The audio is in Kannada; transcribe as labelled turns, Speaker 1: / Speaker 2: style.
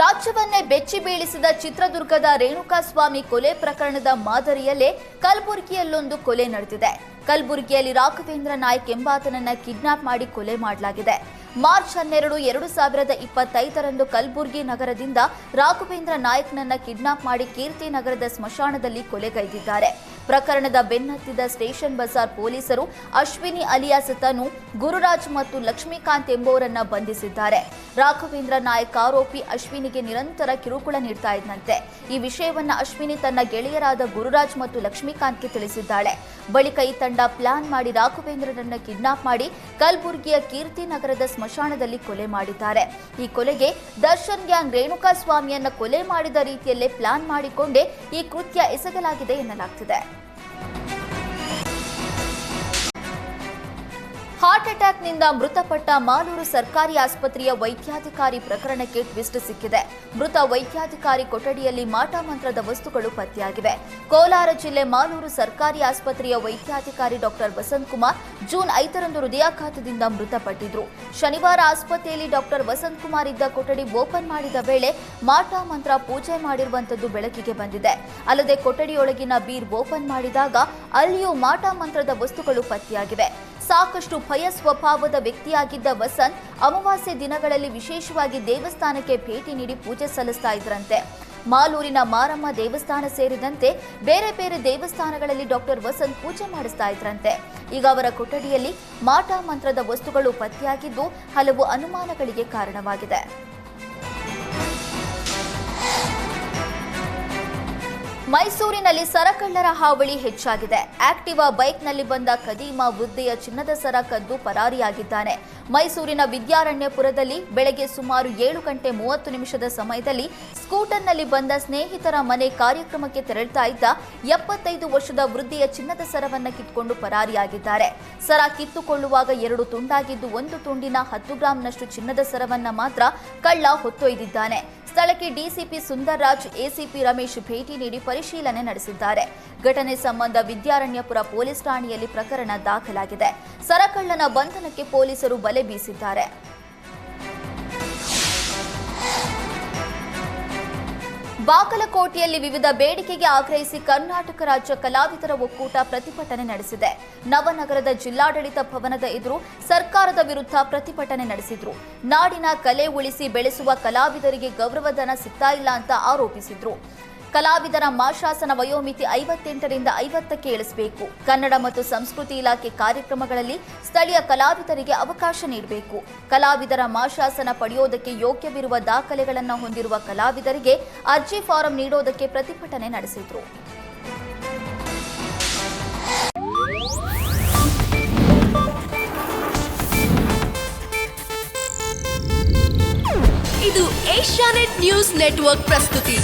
Speaker 1: ರಾಜ್ಯವನ್ನೇ ಬೆಚ್ಚಿ ಬೀಳಿಸಿದ ಚಿತ್ರದುರ್ಗದ ರೇಣುಕಾಸ್ವಾಮಿ ಕೊಲೆ ಪ್ರಕರಣದ ಮಾದರಿಯಲ್ಲೇ ಕಲಬುರಗಿಯಲ್ಲೊಂದು ಕೊಲೆ ನಡೆದಿದೆ. ಕಲಬುರಗಿಯಲ್ಲಿ ರಾಘವೇಂದ್ರ ನಾಯ್ಕ್ ಎಂಬಾತನನ್ನ ಕಿಡ್ನಾಪ್ ಮಾಡಿ ಕೊಲೆ ಮಾಡಲಾಗಿದೆ. ಮಾರ್ಚ್ ಹನ್ನೆರಡು, ಎರಡು ಸಾವಿರದ ಇಪ್ಪತ್ತೈದರಂದು ಕಲಬುರಗಿ ನಗರದಿಂದ ರಾಘವೇಂದ್ರ ನಾಯಕ್ನನ್ನ ಕಿಡ್ನಾಪ್ ಮಾಡಿ ಕೀರ್ತಿ ನಗರದ ಸ್ಮಶಾನದಲ್ಲಿ ಕೊಲೆಗೈದಿದ್ದಾರೆ. ಪ್ರಕರಣದ ಬೆನ್ನತ್ತಿದ ಸ್ಟೇಷನ್ ಬಜಾರ್ ಪೊಲೀಸರು ಅಶ್ವಿನಿ ಅಲಿಯಾಸ್ ತನು, ಗುರುರಾಜ್ ಮತ್ತು ಲಕ್ಷ್ಮೀಕಾಂತ್ ಎಂಬುವರನ್ನ ಬಂಧಿಸಿದ್ದಾರೆ. ರಾಘವೇಂದ್ರ ನಾಯಕ್ ಆರೋಪಿ ಅಶ್ವಿನಿಗೆ ನಿರಂತರ ಕಿರುಕುಳ ನೀಡ್ತಾ ಇದ್ದಂತೆ. ಈ ವಿಷಯವನ್ನ ಅಶ್ವಿನಿ ತನ್ನ ಗೆಳೆಯರಾದ ಗುರುರಾಜ್ ಮತ್ತು ಲಕ್ಷ್ಮೀಕಾಂತ್ಗೆ ತಿಳಿಸಿದ್ದಾಳೆ. ಬಳಿಕ ಈ ತಂಡ ಪ್ಲಾನ್ ಮಾಡಿ ರಾಘವೇಂದ್ರನನ್ನ ಕಿಡ್ನಾಪ್ ಮಾಡಿ ಕಲಬುರಗಿಯ ಕೀರ್ತಿ ನಗರದ ಸ್ಮಶಾನದಲ್ಲಿ ಕೊಲೆ ಮಾಡಿದ್ದಾರೆ. ಈ ಕೊಲೆಗೆ ದರ್ಶನ್ ಗ್ಯಾಂಗ್ ರೇಣುಕಾ ಸ್ವಾಮಿಯನ್ನ ಕೊಲೆ ಮಾಡಿದ ರೀತಿಯಲ್ಲೇ ಪ್ಲಾನ್ ಮಾಡಿಕೊಂಡೇ ಈ ಕೃತ್ಯ ಎಸಗಲಾಗಿದೆ ಎನ್ನಲಾಗ್ತಿದೆ. ಹಾರ್ಟ್ ಅಟ್ಯಾಕ್ನಿಂದ ಮೃತಪಟ್ಟ ಮಾಲೂರು ಸರ್ಕಾರಿ ಆಸ್ಪತ್ರೆಯ ವೈದ್ಯಾಧಿಕಾರಿ ಪ್ರಕರಣಕ್ಕೆ ಟ್ವಿಸ್ಟ್ ಸಿಕ್ಕಿದೆ. ಮೃತ ವೈದ್ಯಾಧಿಕಾರಿ ಕೊಠಡಿಯಲ್ಲಿ ಮಾಟಮಂತ್ರದ ವಸ್ತುಗಳು ಪತ್ತೆಯಾಗಿವೆ. ಕೋಲಾರ ಜಿಲ್ಲೆ ಮಾಲೂರು ಸರ್ಕಾರಿ ಆಸ್ಪತ್ರೆಯ ವೈದ್ಯಾಧಿಕಾರಿ ಡಾಕ್ಟರ್ ವಸಂತ್ ಕುಮಾರ್ ಜೂನ್ ಐದರಂದು ಹೃದಯಾಘಾತದಿಂದ ಮೃತಪಟ್ಟಿದ್ರು. ಶನಿವಾರ ಆಸ್ಪತ್ರೆಯಲ್ಲಿ ಡಾಕ್ಟರ್ ವಸಂತ್ ಕುಮಾರ್ ಇದ್ದ ಕೊಠಡಿ ಓಪನ್ ಮಾಡಿದ ವೇಳೆ ಮಾಟಾ ಮಂತ್ರ ಪೂಜೆ ಮಾಡಿರುವಂತದ್ದು ಬೆಳಕಿಗೆ ಬಂದಿದೆ. ಅಲ್ಲದೆ ಕೊಠಡಿಯೊಳಗಿನ ಬೀರ್ ಓಪನ್ ಮಾಡಿದಾಗ ಅಲ್ಲಿಯೂ ಮಾಟಾ ಮಂತ್ರದ ವಸ್ತುಗಳು ಪತ್ತೆಯಾಗಿವೆ. ಸಾಕಷ್ಟು ಭಯ ಸ್ವಭಾವದ ವ್ಯಕ್ತಿಯಾಗಿದ್ದ ವಸಂತ್ ಅಮಾವಾಸ್ಯೆ ದಿನಗಳಲ್ಲಿ ವಿಶೇಷವಾಗಿ ದೇವಸ್ಥಾನಕ್ಕೆ ಭೇಟಿ ನೀಡಿ ಪೂಜೆ ಸಲ್ಲಿಸ್ತಾ ಇದ್ರಂತೆ. ಮಾಲೂರಿನ ಮಾರಮ್ಮ ದೇವಸ್ಥಾನ ಸೇರಿದಂತೆ ಬೇರೆ ಬೇರೆ ದೇವಸ್ಥಾನಗಳಲ್ಲಿ ಡಾಕ್ಟರ್ ವಸಂತ್ ಪೂಜೆ ಮಾಡಿಸ್ತಾ ಇದ್ರಂತೆ. ಈಗ ಅವರ ಕೊಠಡಿಯಲ್ಲಿ ಮಾಟ ಮಂತ್ರದ ವಸ್ತುಗಳು ಪತ್ತೆಯಾಗಿದ್ದು ಹಲವು ಅನುಮಾನಗಳಿಗೆ ಕಾರಣವಾಗಿದೆ. ಮೈಸೂರಿನಲ್ಲಿ ಸರಕಳ್ಳರ ಹಾವಳಿ ಹೆಚ್ಚಾಗಿದೆ. ಆಕ್ಟಿವಾ ಬೈಕ್ನಲ್ಲಿ ಬಂದ ಕದೀಮ ವೃದ್ಧೆಯ ಚಿನ್ನದ ಸರ ಕದ್ದು ಪರಾರಿಯಾಗಿದ್ದಾನೆ. ಮೈಸೂರಿನ ವಿದ್ಯಾರಣ್ಯಪುರದಲ್ಲಿ ಬೆಳಗ್ಗೆ ಸುಮಾರು ಏಳು ಗಂಟೆ ಮೂವತ್ತು ನಿಮಿಷದ ಸಮಯದಲ್ಲಿ ಸ್ಕೂಟರ್ನಲ್ಲಿ ಬಂದ ಸ್ನೇಹಿತರ ಮನೆ ಕಾರ್ಯಕ್ರಮಕ್ಕೆ ತೆರಳುತ್ತಾ ಇದ್ದ ಎಪ್ಪತ್ತೈದು ವರ್ಷದ ವೃದ್ಧೆಯ ಚಿನ್ನದ ಸರವನ್ನು ಕಿತ್ಕೊಂಡು ಪರಾರಿಯಾಗಿದ್ದಾರೆ. ಸರ ಕಿತ್ತುಕೊಳ್ಳುವಾಗ ಎರಡು ತುಂಡಾಗಿದ್ದು ಒಂದು ತುಂಡಿನ ಹತ್ತು ಗ್ರಾಂನಷ್ಟು ಚಿನ್ನದ ಸರವನ್ನ ಮಾತ್ರ ಕಳ್ಳ ಹೊತ್ತೊಯ್ದಿದ್ದಾನೆ. ಸ್ಥಳಕ್ಕೆ ಡಿಸಿಪಿ ಸುಂದರ್ರಾಜ್, ಎಸಿಪಿ ರಮೇಶ್ ಭೇಟಿ ನೀಡಿ ಪರಿಶೀಲನೆ ನಡೆಸಿದ್ದಾರೆ. ಘಟನೆ ಸಂಬಂಧ ವಿದ್ಯಾರಣ್ಯಪುರ ಪೊಲೀಸ್ ಠಾಣೆಯಲ್ಲಿ ಪ್ರಕರಣ ದಾಖಲಾಗಿದೆ. ಸರಕಳ್ಳನ ಬಂಧನಕ್ಕೆ ಪೊಲೀಸರು ಬಲೆ ಬೀಸಿದ್ದಾರೆ. ಬಾಗಲಕೋಟೆಯಲ್ಲಿ ವಿವಿಧ ಬೇಡಿಕೆಗೆ ಆಗ್ರಹಿಸಿ ಕರ್ನಾಟಕ ರಾಜ್ಯ ಕಲಾವಿದರ ಒಕ್ಕೂಟ ಪ್ರತಿಭಟನೆ ನಡೆಸಿದೆ. ನವನಗರದ ಜಿಲ್ಲಾಡಳಿತ ಭವನದ ಎದುರು ಸರ್ಕಾರದ ವಿರುದ್ಧ ಪ್ರತಿಭಟನೆ ನಡೆಸಿದ್ರು. ನಾಡಿನ ಕಲೆ ಉಳಿಸಿ ಬೆಳೆಸುವ ಕಲಾವಿದರಿಗೆ ಗೌರವಧನ ಸಿಗ್ತಾ ಇಲ್ಲ ಅಂತ ಆರೋಪಿಸಿದ್ರು. ಕಲಾವಿದರ ಮಾಶಾಸನ ವಯೋಮಿತಿ ಐವತ್ತೆಂಟರಿಂದ ಐವತ್ತಕ್ಕೆ ಇಳಿಸಬೇಕು. ಕನ್ನಡ ಮತ್ತು ಸಂಸ್ಕೃತಿ ಇಲಾಖೆ ಕಾರ್ಯಕ್ರಮಗಳಲ್ಲಿ ಸ್ಥಳೀಯ ಕಲಾವಿದರಿಗೆ ಅವಕಾಶ ನೀಡಬೇಕು. ಕಲಾವಿದರ ಮಾಶಾಸನ ಪಡೆಯೋದಕ್ಕೆ ಯೋಗ್ಯವಿರುವ ದಾಖಲೆಗಳನ್ನು ಹೊಂದಿರುವ ಕಲಾವಿದರಿಗೆ ಅರ್ಜಿ ಫಾರಂ ನೀಡೋದಕ್ಕೆ ಪ್ರತಿಭಟನೆ ನಡೆಸಿದರು.
Speaker 2: ಇದು ಏಷ್ಯಾನೆಟ್ ನ್ಯೂಸ್ ನೆಟ್ವರ್ಕ್ ಪ್ರಸ್ತುತಿ.